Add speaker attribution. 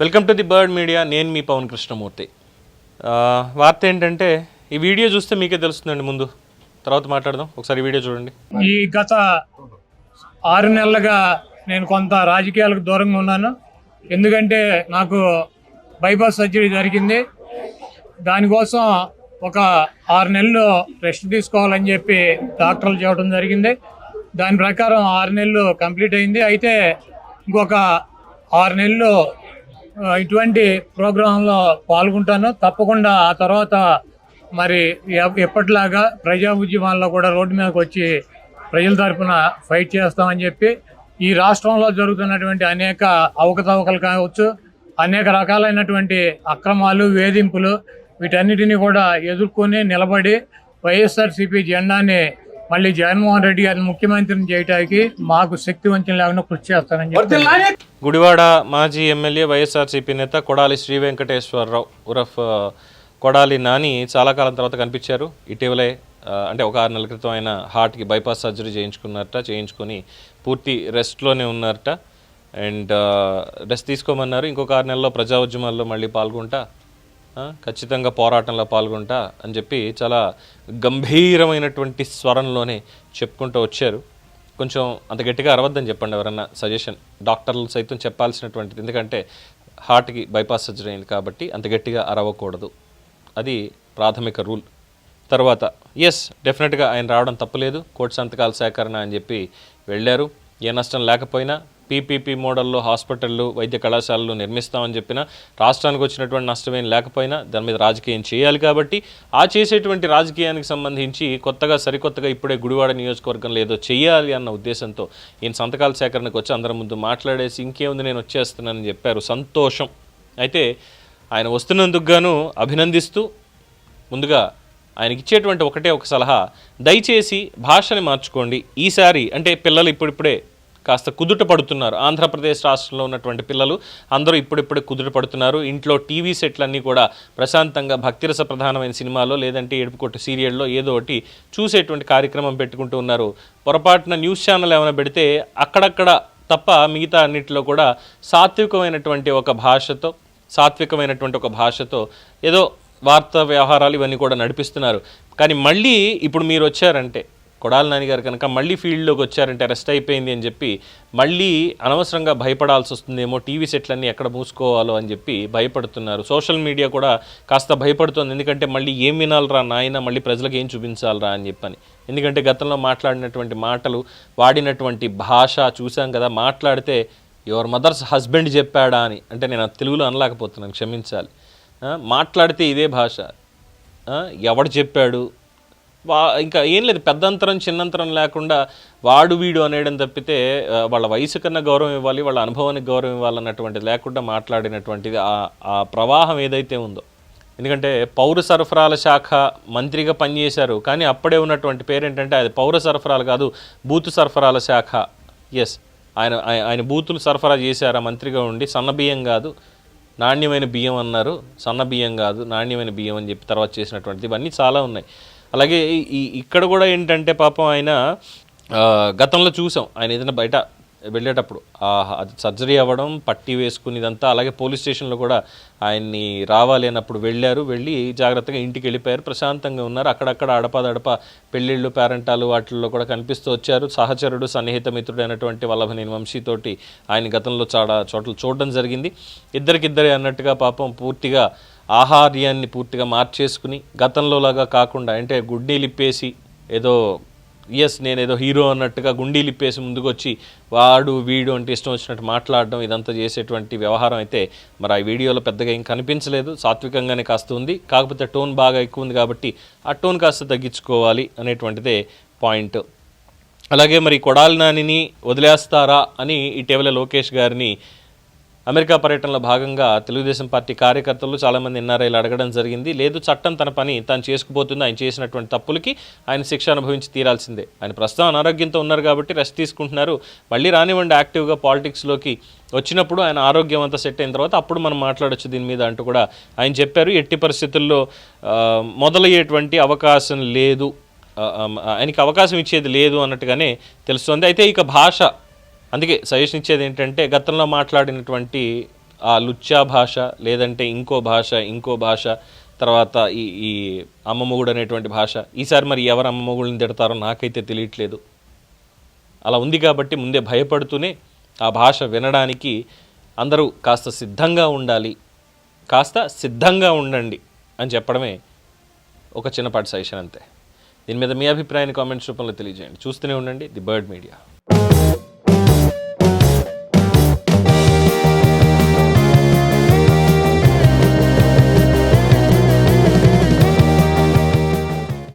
Speaker 1: Welcome to the bird media. నేను మీ పవన్ కృష్ణమూర్తి. వార్త ఏంటంటే ఈ వీడియో చూస్తే మీకే తెలుస్తుందండి ముందు. తర్వాత మాట్లాడదాం. ఒకసారి వీడియో చూడండి.
Speaker 2: ఈ గత ఆరు నెలలుగా నేను కొంత రాజకీయాలకు దూరంగా ఉన్నాను. ఎందుకంటే నాకు బైపాస్ సర్జరీ జరిగింది. దానికోసం ఒక ఆరు నెలలు రెస్ట్ తీసుకోవాలని చెప్పి డాక్టర్లు చెప్పడం జరిగింది. దాని ప్రకారం ఆరు నెలలు కంప్లీట్ అయింది. అయితే ఇంకొక ఆరు నెలలు ఇటువంటి ప్రోగ్రాంలో పాల్గొంటాను. తప్పకుండా ఆ తర్వాత మరి ఎప్పటిలాగా ప్రజా ఉద్యమాల్లో కూడా రోడ్డు మీదకి వచ్చి ప్రజల తరఫున ఫైట్ చేస్తామని చెప్పి ఈ రాష్ట్రంలో జరుగుతున్నటువంటి అనేక అవకతవకలు కావచ్చు అనేక రకాలైనటువంటి అక్రమాలు వేధింపులు వీటన్నిటిని కూడా ఎదుర్కొని నిలబడి వైఎస్ఆర్సీపీ జెండాని మళ్ళీ జగన్మోహన్ రెడ్డి గారిని ముఖ్యమంత్రిని చేయడానికి మాకు శక్తి వంచన లేకుండా కృషి చేస్తానని చెప్పి
Speaker 1: గుడివాడ మాజీ ఎమ్మెల్యే వైఎస్ఆర్సీపీ నేత కొడాలి శ్రీ వెంకటేశ్వరరావు ఉరఫ్ కొడాలి నాని చాలా కాలం తర్వాత కనిపించారు. ఇటీవలే అంటే ఒక ఆరు నెలల క్రితం ఆయన హార్ట్కి బైపాస్ సర్జరీ చేయించుకున్నారట చేయించుకొని పూర్తి రెస్ట్లోనే ఉన్నారట. అండ్ రెస్ట్ తీసుకోమన్నారు. ఇంకొక ఆరు నెలల్లో ప్రజా ఉద్యమాల్లో మళ్ళీ పాల్గొంటా ఖచ్చితంగా పోరాటంలో పాల్గొంటా అని చెప్పి చాలా గంభీరమైనటువంటి స్వరంలోనే చెప్పుకుంటూ వచ్చారు. కొంచెం అంత గట్టిగా అరవద్దని చెప్పండి ఎవరన్నా సజెషన్. డాక్టర్లు సైతం చెప్పాల్సినటువంటిది. ఎందుకంటే హార్ట్కి బైపాస్ సర్జరీ అయింది కాబట్టి అంత గట్టిగా అరవకూడదు. అది ప్రాథమిక రూల్. తర్వాత ఎస్ డెఫినెట్గా ఆయన రావడం తప్పలేదు. కోటి సంతకాల సేకరణ అని చెప్పి వెళ్ళారు. ఏ నష్టం లేకపోయినా పీపీపీ మోడల్లో హాస్పిటళ్ళు వైద్య కళాశాలలు నిర్మిస్తామని చెప్పినా రాష్ట్రానికి వచ్చినటువంటి నష్టమేం లేకపోయినా దాని మీద రాజకీయం చేయాలి కాబట్టి ఆ చేసేటువంటి రాజకీయానికి సంబంధించి కొత్తగా సరికొత్తగా ఇప్పుడే గుడివాడ నియోజకవర్గంలో ఏదో చేయాలి అన్న ఉద్దేశంతో ఈయన సంతకాల సేకరణకు వచ్చి అందరి ముందు మాట్లాడేసి ఇంకేముంది నేను వచ్చేస్తున్నానని చెప్పారు. సంతోషం. అయితే ఆయన వస్తున్నందుకు గాను అభినందిస్తూ ముందుగా ఆయనకి ఇచ్చేటువంటి ఒకటే ఒక సలహా దయచేసి భాషని మార్చుకోండి. ఈసారి అంటే పిల్లలు ఇప్పుడిప్పుడే కాస్త కుదుట పడుతున్నారు. ఆంధ్రప్రదేశ్ రాష్ట్రంలో ఉన్నటువంటి పిల్లలు అందరూ ఇప్పుడిప్పుడే కుదుట పడుతున్నారు. ఇంట్లో టీవీ సెట్లన్నీ కూడా ప్రశాంతంగా భక్తిరస ప్రధానమైన సినిమాలో లేదంటే ఏడుపుకొట్టు సీరియల్లో ఏదో ఒకటి చూసేటువంటి కార్యక్రమం పెట్టుకుంటూ ఉన్నారు. పొరపాటున న్యూస్ ఛానల్ ఏమైనా పెడితే అక్కడక్కడ తప్ప మిగతా అన్నిటిలో కూడా సాత్వికమైనటువంటి ఒక భాషతో సాత్వికమైనటువంటి ఒక భాషతో ఏదో వార్తా వ్యవహారాలు ఇవన్నీ కూడా నడిపిస్తున్నారు. కానీ మళ్ళీ ఇప్పుడు మీరు వచ్చారంటే కొడాల నాని గారు కనుక మళ్ళీ ఫీల్డ్లోకి వచ్చారంటే అరెస్ట్ అయిపోయింది అని చెప్పి మళ్ళీ అనవసరంగా భయపడాల్సి వస్తుందేమో టీవీ సెట్లన్నీ ఎక్కడ మూసుకోవాలో అని చెప్పి భయపడుతున్నారు. సోషల్ మీడియా కూడా కాస్త భయపడుతుంది. ఎందుకంటే మళ్ళీ ఏం వినాలరా నాయన? మళ్ళీ ప్రజలకు ఏం చూపించాలరా అని చెప్పని. ఎందుకంటే గతంలో మాట్లాడినటువంటి మాటలు వాడినటువంటి భాష చూసాం కదా మాట్లాడితే యువర్ మదర్స్ హస్బెండ్ చెప్పాడా అని. అంటే నేను తెలుగులో అనలేకపోతున్నాను క్షమించాలి. మాట్లాడితే ఇదే భాష. ఎవడు చెప్పాడు? వా ఇంకా ఏం లేదు పెద్దంతరం చిన్నంతరం లేకుండా వాడు వీడు అనేయడం తప్పితే వాళ్ళ వయసు కన్నా గౌరవం ఇవ్వాలి వాళ్ళ అనుభవానికి గౌరవం ఇవ్వాలన్నటువంటిది లేకుండా మాట్లాడినటువంటిది ఆ ఆ ప్రవాహం ఏదైతే ఉందో. ఎందుకంటే పౌర సరఫరాల శాఖ మంత్రిగా పనిచేశారు కానీ అప్పుడే ఉన్నటువంటి పేరు ఏంటంటే అది పౌర సరఫరాలు కాదు బూతు సరఫరాల శాఖ. ఎస్ ఆయన ఆయన బూతులు సరఫరా చేశారు ఆ మంత్రిగా ఉండి సన్న బియ్యం కాదు నాణ్యమైన బియ్యం అన్నారు సన్న బియ్యం కాదు నాణ్యమైన బియ్యం అని చెప్పి తర్వాత చేసినటువంటిది ఇవన్నీ చాలా ఉన్నాయి. అలాగే ఈ- ఇక్కడ కూడా ఏంటంటే పాపం ఆయన గతంలో చూసాం. ఆయన ఏదైనా బయట వెళ్ళేటప్పుడు అది సర్జరీ అవ్వడం పట్టి వేసుకుని ఇదంతా అలాగే పోలీస్ స్టేషన్లో కూడా ఆయన్ని రావాలి అన్నప్పుడు వెళ్ళారు. వెళ్ళి జాగ్రత్తగా ఇంటికి వెళ్ళిపోయారు. ప్రశాంతంగా ఉన్నారు. అక్కడక్కడ అడపాదడప పెళ్ళిళ్ళు పేరెంటాలు వాటిల్లో కూడా కనిపిస్తూ వచ్చారు. సహచరుడు సన్నిహిత మిత్రుడు అయినటువంటి వల్లభనేని వంశీతోటి ఆయన గతంలో చాలా చోట్ల చూడడం జరిగింది. ఇద్దరికిద్దరే అన్నట్టుగా పాపం పూర్తిగా ఆహార్యాన్ని పూర్తిగా మార్చేసుకుని గతంలోలాగా కాకుండా అంటే గుడ్డీలు ఇప్పేసి ఏదో ఎస్ నేను ఏదో హీరో అన్నట్టుగా గుండీలు ఇప్పేసి ముందుకొచ్చి వాడు వీడు అంటే ఇష్టం వచ్చినట్టు మాట్లాడడం ఇదంతా చేసేటువంటి వ్యవహారం అయితే మరి ఆ వీడియోలో పెద్దగా ఏం కనిపించలేదు. సాత్వికంగానే కాస్త ఉంది కాకపోతే టోన్ బాగా ఎక్కువ ఉంది కాబట్టి ఆ టోన్ కాస్త తగ్గించుకోవాలి అనేటువంటిదే పాయింట్. అలాగే మరి కొడాలి నానిని వదిలేస్తారా అని ఇటీవల లోకేష్ గారిని అమెరికా పర్యటనలో భాగంగా తెలుగుదేశం పార్టీ కార్యకర్తలు చాలామంది ఎన్ఆర్ఐలు అడగడం జరిగింది. లేదు చట్టం తన పని తాను చేసుకుపోతుంది ఆయన చేసినటువంటి తప్పులకి ఆయన శిక్ష అనుభవించి తీరాల్సిందే. ఆయన ప్రస్తుతం అనారోగ్యంతో ఉన్నారు కాబట్టి రెస్ట్ తీసుకుంటున్నారు. మళ్ళీ రానివ్వండి యాక్టివ్గా పాలిటిక్స్లోకి వచ్చినప్పుడు ఆయన ఆరోగ్యం అంతా సెట్ అయిన తర్వాత అప్పుడు మనం మాట్లాడొచ్చు దీని మీద అంటూ కూడా ఆయన చెప్పారు. ఎట్టి పరిస్థితుల్లో మొదలయ్యేటువంటి అవకాశం లేదు. ఆయనకి అవకాశం ఇచ్చేది లేదు అన్నట్టుగానే తెలుస్తుంది. అయితే ఇక భాష అందుకే సజెషన్ ఇచ్చేది ఏంటంటే గతంలో మాట్లాడినటువంటి ఆ లుచ్చా భాష లేదంటే ఇంకో భాష ఇంకో భాష తర్వాత ఈ ఈ అమ్మమ్మగుడు అనేటువంటి భాష. ఈసారి మరి ఎవరు అమ్మమ్మగుడిని తిడతారో నాకైతే తెలియట్లేదు. అలా ఉంది కాబట్టి ముందే భయపడుతూనే ఆ భాష వినడానికి అందరూ కాస్త సిద్ధంగా ఉండాలి. కాస్త సిద్ధంగా ఉండండి అని చెప్పడమే ఒక చిన్నపాటి సజెషన్ అంతే. దీని మీద మీ అభిప్రాయాన్ని కామెంట్స్ రూపంలో తెలియజేయండి. చూస్తూనే ఉండండి ది బర్డ్ మీడియా.